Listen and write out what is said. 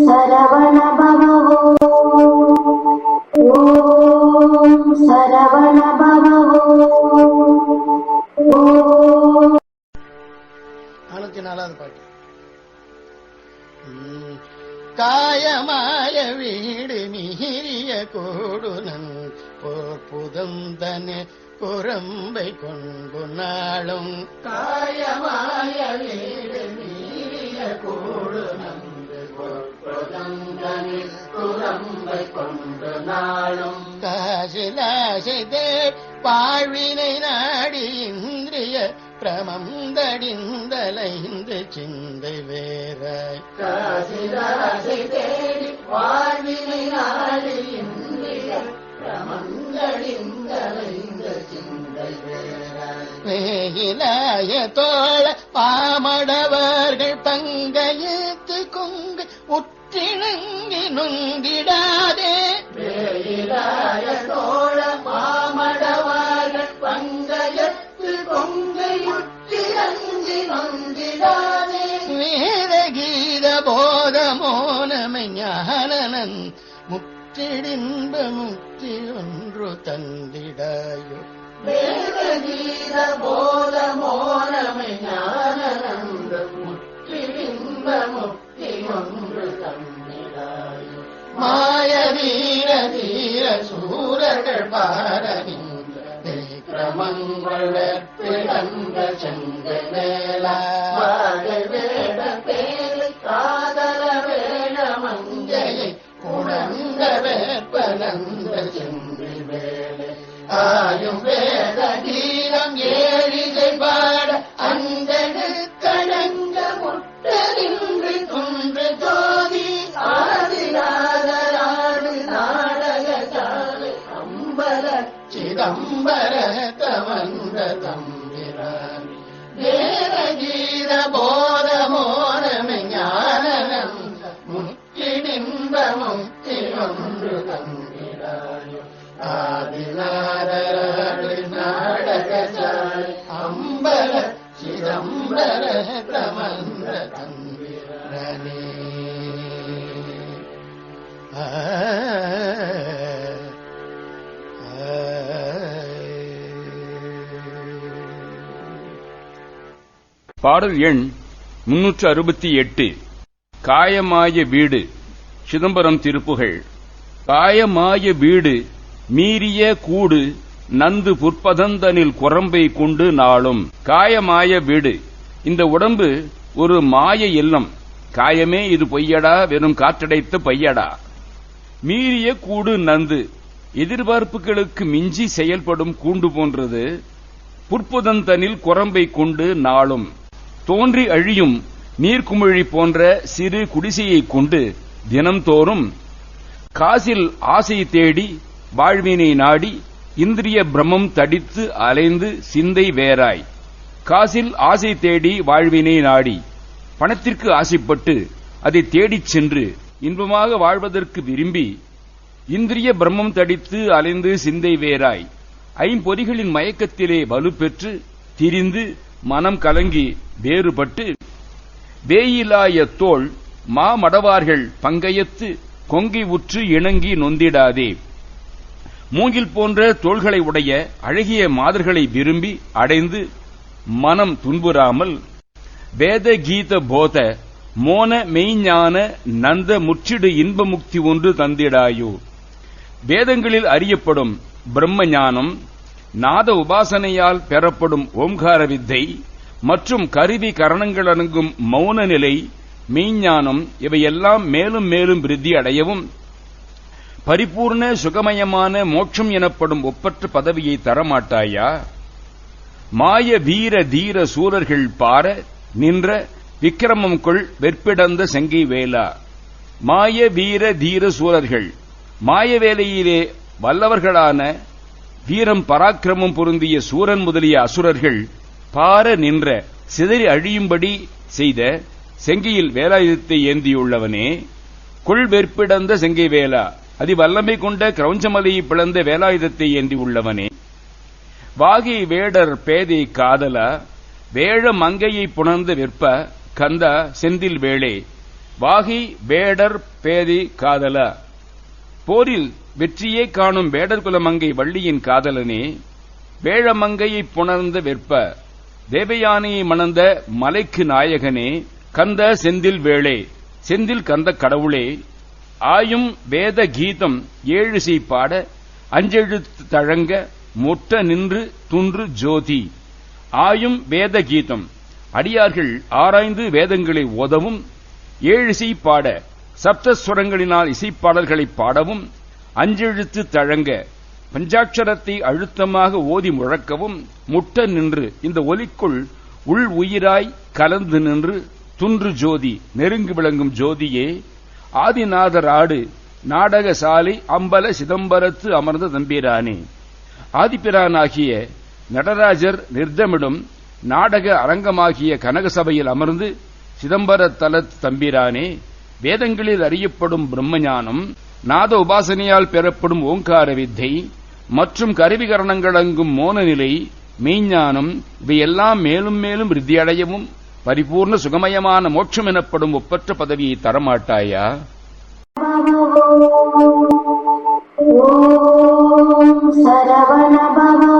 சரவண பவோ ஓம் சரவண பவோ நானூத்தி நாலாவது பாட்டு. காயமாய வீடு மீறிய கோடுனன் போர்ப்புதந்தனே குரம்பை கொண்டு நாளும் காயமாய வீடு மீறிய கோடுனன் குரம்பை கொண்டு நாளும். காசிலாசைதே வாழ்வினை நாடி இந்திரிய பிரமந்தடிந்தலைந்து சிந்தை வேறாய். காசிலாசை தேடி வாழ்வினை நாடி இந்திரிய பிரமந்தடிந்தலைந்து சிந்தை வேறாய். வேகிலாய தோழ பாமடவர்கள் பங்கையத்து கொங்கு உற்றிணங்கி நொங்கிடாதே வேகிலாய தோழ பாமடவர்கள் பங்கையத்து கொங்கை உற்றிணங்கி நொங்கிடாதே வேதகீத போதமோனமை ஞானனன் முற்றிடின்ப முக்தி ஒன்று தந்திடாயோ. வேதகீத போதமோனமை கிரமங்கள் பிறந்த செங்க மேலா வேட பேரு காதல வேட சென்று வேலை ஆயும் வேத கீத போத மோனமை ஞானனம் முக்கிடின்ப முக்தி ஒன்று தம்பிராயோ ஆதிநாதராடு நாடக பாடல் எண் முன்னூற்று அறுபத்தி எட்டு. காயமாய வீடு சிதம்பரம் திருப்புகழ் காயமாய வீடு மீறிய கூடு நந்து புற்பதந்தனில் குரம்பை கொண்டு நாளும். காயமாய வீடு இந்த உடம்பு ஒரு மாய இல்லம். காயமே இது பொய்யடா வெறும் காற்றடைத்த பையடா. மீறிய கூடு நந்து எதிர்பார்ப்புகளுக்கு மிஞ்சி செயல்படும் கூண்டு போன்றது. புற்புதந்தனில் குரம்பை கொண்டு நாளும். தோன்றி அழியும் நீர்க்குமிழி போன்ற சிறு குடிசையைக் கொண்டு தினம்தோறும் காசில் ஆசை தேடி வாழ்வினை நாடி இந்திரிய பிரமம் தடித்து அலைந்து சிந்தை வேறாய். காசில் ஆசை தேடி வாழ்வினை நாடி பணத்திற்கு ஆசைப்பட்டு அதை தேடிச் சென்று இன்பமாக வாழ்வதற்கு விரும்பி இந்திரிய பிரம்மம் தடித்து அலைந்து சிந்தை வேறாய். ஐம்பொறிகளின் மயக்கத்திலே வலுப்பெற்று திரிந்து மனம் கலங்கி வேறுபட்டு வேயிலாய தோள் மாமடவார்கள் பங்கயத்து கொங்கி உற்று இணங்கி நொந்திடாதே. மூங்கில் போன்ற தோள்களை உடைய அழகிய மாதர்களை விரும்பி அடைந்து மனம் துன்புறாமல் வேத கீத போத மோன மெய்ஞான நந்த முற்றிடு இன்ப முக்தி ஒன்று தந்திடாயோ. வேதங்களில் அறியப்படும் பிரம்ம ஞானம் நாத உபாசனையால் பெறப்படும் ஓம்கார வித்தை மற்றும் கருவி கரணங்கள் அணுகும் மௌன நிலை மெய்ஞானம் இவையெல்லாம் மேலும் மேலும் விருத்தி அடையவும் பரிபூர்ண சுகமயமான மோட்சம் எனப்படும் ஒப்பற்ற பதவியை தரமாட்டாயா? மாய வீர தீர சூரர்கள் பார நின்ற விக்கிரமம் கொள் வெற்பிடந்த செங்கை வேலா. மாய வீர தீர சூரர்கள் மாய வேலையிலே வல்லவர்களான வீரம் பராக்கிரமம் பொருந்திய சூரன் முதலிய அசுரர்கள் பார நின்ற சிதறி அழியும்படி செய்த செங்கையில் வேலாயுதத்தை ஏந்தியுள்ளவனே கொள் வெற்பிடந்த செங்கை வேலா அதி வல்லமை கொண்ட கிரௌஞ்சமலையை பிளந்த வேலாயுதத்தை ஏந்தி உள்ளவனே வாகை வேடர் பேதை காதலா வேழ மங்கையை புணர்ந்த விற்ப கந்த செந்தில் வேளே வாகி வேடர் பேதி காதல. போரில் வெற்றியே காணும் வேடர்குலமங்கை வள்ளியின் காதலனே வேழமங்கையை புணர்ந்த வெற்ப தேவயானையை மணந்த மலைக்கு நாயகனே கந்த செந்தில் வேளே செந்தில் கந்த கடவுளே ஆயும் வேத கீதம் ஏழு செய் பாட அஞ்செழுத்து தழங்க முட்ட நின்று துன்று ஜோதி. ஆயும் வேத கீதம் அடியார்கள் ஆராய்ந்து வேதங்களை ஓதவும் ஏழு இசை பாட சப்தஸ்வரங்களினால் இசைப்பாடல்களை பாடவும் அஞ்செழுத்து தழங்க பஞ்சாட்சரத்தை அழுத்தமாக ஓதி முழக்கவும் முட்ட நின்று இந்த ஒலிக்குள் உள் உயிராய் கலந்து நின்று துன்று ஜோதி நெருங்கி விளங்கும் ஜோதியே ஆதிநாதர் ஆடு நாடகசாலை அம்பல சிதம்பரத்து அமர்ந்த தம்பிரானே. ஆதிப்பிரானாகிய நடராஜர் நிர்தமிடும் நாடக அரங்கமாகிய கனகசபையில் அமர்ந்து சிதம்பர தலத் தம்பிரானே வேதங்களில் அறியப்படும் பிரம்மஞானம் நாத உபாசனையால் பெறப்படும் ஓங்கார வித்தை மற்றும் கருவிகரணங்களங்கும் மோனநிலை மெய்ஞானம் இவையெல்லாம் மேலும் மேலும் விருத்தியடையவும் பரிபூர்ண சுகமயமான மோட்சம் எனப்படும் ஒப்பற்ற பதவியை தரமாட்டாயா? சரவணபவ